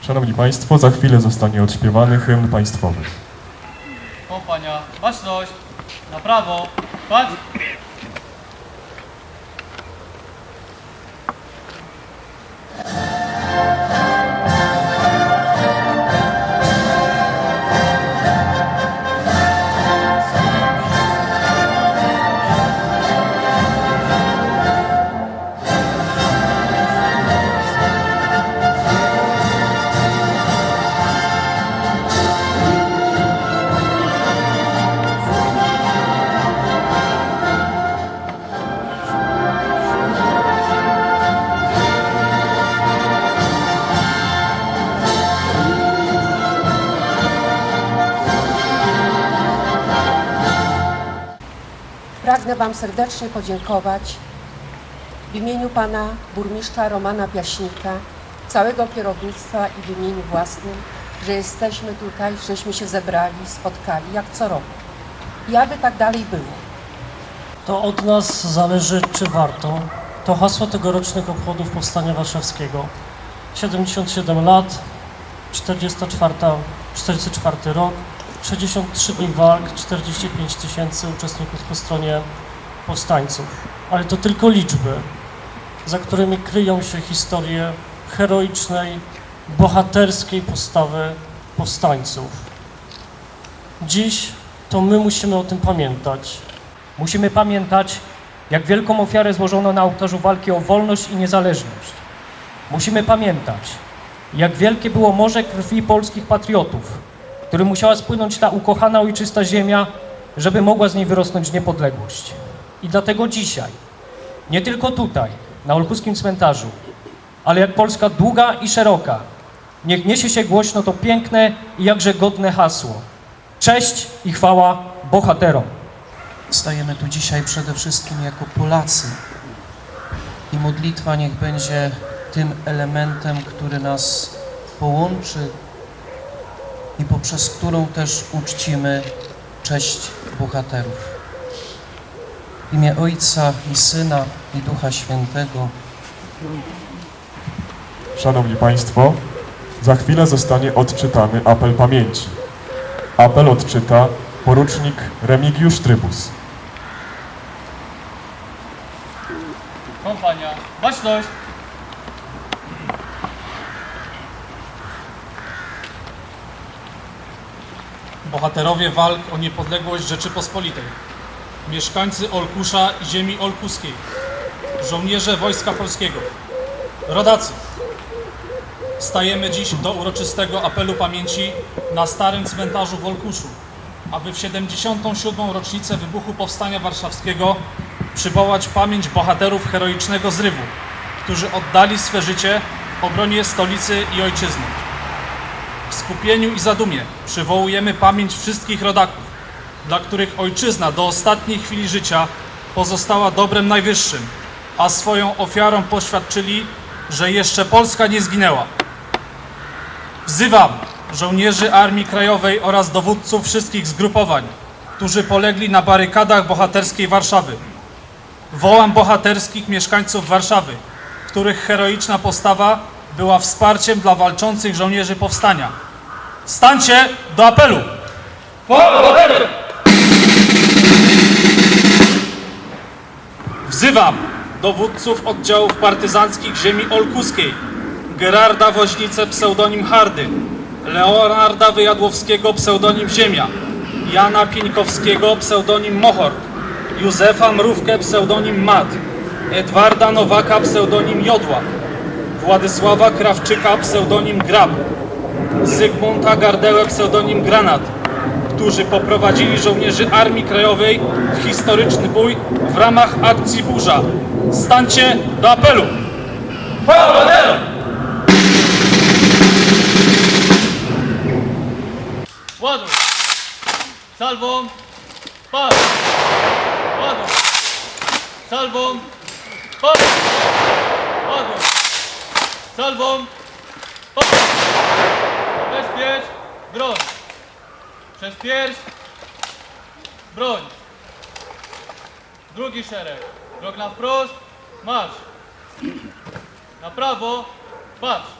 Szanowni Państwo, za chwilę zostanie odśpiewany hymn państwowy. Kompania, baczność, na prawo, patrz. Pragnę Wam serdecznie podziękować w imieniu Pana Burmistrza Romana Piaśnika, całego kierownictwa i w imieniu własnym, że jesteśmy tutaj, żeśmy się zebrali, spotkali, jak co roku. I aby tak dalej było. To od nas zależy, czy warto. To hasło tegorocznych obchodów Powstania Warszawskiego. 77 lat, 44, 44 rok, 63 dni walk, 45 tysięcy uczestników po stronie powstańców. Ale to tylko liczby, za którymi kryją się historie heroicznej, bohaterskiej postawy powstańców. Dziś to my musimy o tym pamiętać. Musimy pamiętać, jak wielką ofiarę złożono na ołtarzu walki o wolność i niezależność. Musimy pamiętać, jak wielkie było morze krwi polskich patriotów, który musiała spłynąć ta ukochana ojczysta ziemia, żeby mogła z niej wyrosnąć niepodległość. I dlatego dzisiaj, nie tylko tutaj, na Olkuskim cmentarzu, ale jak Polska długa i szeroka, niech niesie się głośno to piękne i jakże godne hasło. Cześć i chwała bohaterom. Stajemy tu dzisiaj przede wszystkim jako Polacy i modlitwa niech będzie tym elementem, który nas połączy i poprzez którą też uczcimy cześć bohaterów. W imię Ojca i Syna i Ducha Świętego. Szanowni Państwo, za chwilę zostanie odczytany apel pamięci. Apel odczyta porucznik Remigiusz Trybus. Kompania, baczność. Bohaterowie walk o niepodległość Rzeczypospolitej, mieszkańcy Olkusza i ziemi olkuskiej, żołnierze Wojska Polskiego, rodacy. Stajemy dziś do uroczystego apelu pamięci na Starym Cmentarzu w Olkuszu, aby w 77. rocznicę wybuchu Powstania Warszawskiego przywołać pamięć bohaterów heroicznego zrywu, którzy oddali swe życie obronie stolicy i ojczyzny. Skupieniu i zadumie przywołujemy pamięć wszystkich rodaków, dla których ojczyzna do ostatniej chwili życia pozostała dobrem najwyższym, a swoją ofiarą poświadczyli, że jeszcze Polska nie zginęła. Wzywam żołnierzy Armii Krajowej oraz dowódców wszystkich zgrupowań, którzy polegli na barykadach bohaterskiej Warszawy. Wołam bohaterskich mieszkańców Warszawy, których heroiczna postawa była wsparciem dla walczących żołnierzy powstania. Stańcie do apelu! Wzywam dowódców oddziałów partyzanckich ziemi olkuskiej, Gerarda Woźnicę pseudonim Hardy, Leonarda Wyjadłowskiego pseudonim Ziemia, Jana Pieńkowskiego pseudonim Mohor, Józefa Mrówkę pseudonim Mat, Edwarda Nowaka pseudonim Jodła, Władysława Krawczyka pseudonim Grab, Zygmunta Gardełę pseudonim Granat, którzy poprowadzili żołnierzy Armii Krajowej w historyczny bój w ramach akcji Burza. Stańcie do apelu! Ładuj. Salwą. Patrz. Ładuj. Salwą. Patrz. Ładuj. Salwą. Patrz. Bezpiecz. Broń. Przez pierś. Broń. Drugi szereg. Krok na wprost. Marsz. Na prawo. Patrz.